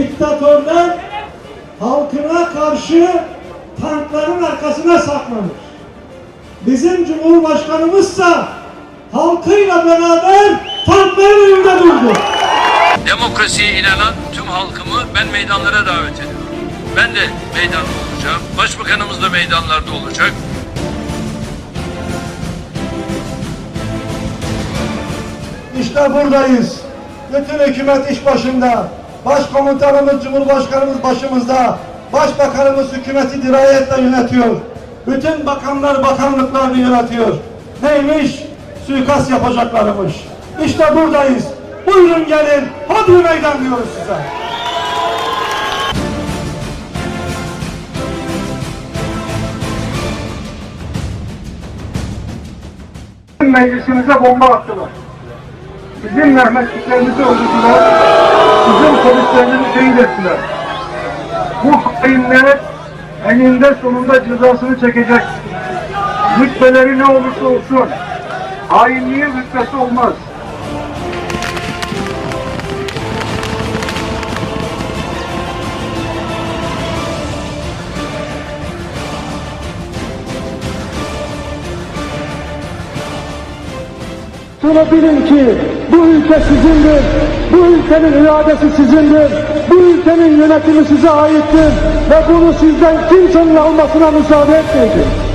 diktatörler halkına karşı tankların arkasına saklanır. Bizim Cumhurbaşkanımızsa halkıyla beraber tankların önünde durdu. Demokrasiye inanan tüm halkımı ben meydanlara davet ediyorum. Ben de meydanda olacağım. Başbakanımız da meydanlarda olacak. İşte buradayız. Bütün hükümet iş başında. Başkomutanımız, Cumhurbaşkanımız başımızda. Başbakanımız hükümeti dirayetle yönetiyor. Bütün bakanlar bakanlıklarını yönetiyor. Neymiş? Suikast yapacaklarmış. İşte buradayız. Buyurun gelin. Hadi meydan diyoruz size. meclisimize bomba attılar. Bizim Mehmetçiklerimizi öldürdüler. Şehit ettiler. Bu hainler eninde sonunda cezasını çekecek. Rütbeleri ne olursa olsun. Hainliğin rütbesi olmaz. Şunu bilin ki bu ülke sizindir. Bu ülkenin iradesi sizindir. Ülkenin yönetimi size aittir. Ve bunu sizden kimsenin almasına müsaade etmeyeceğiz.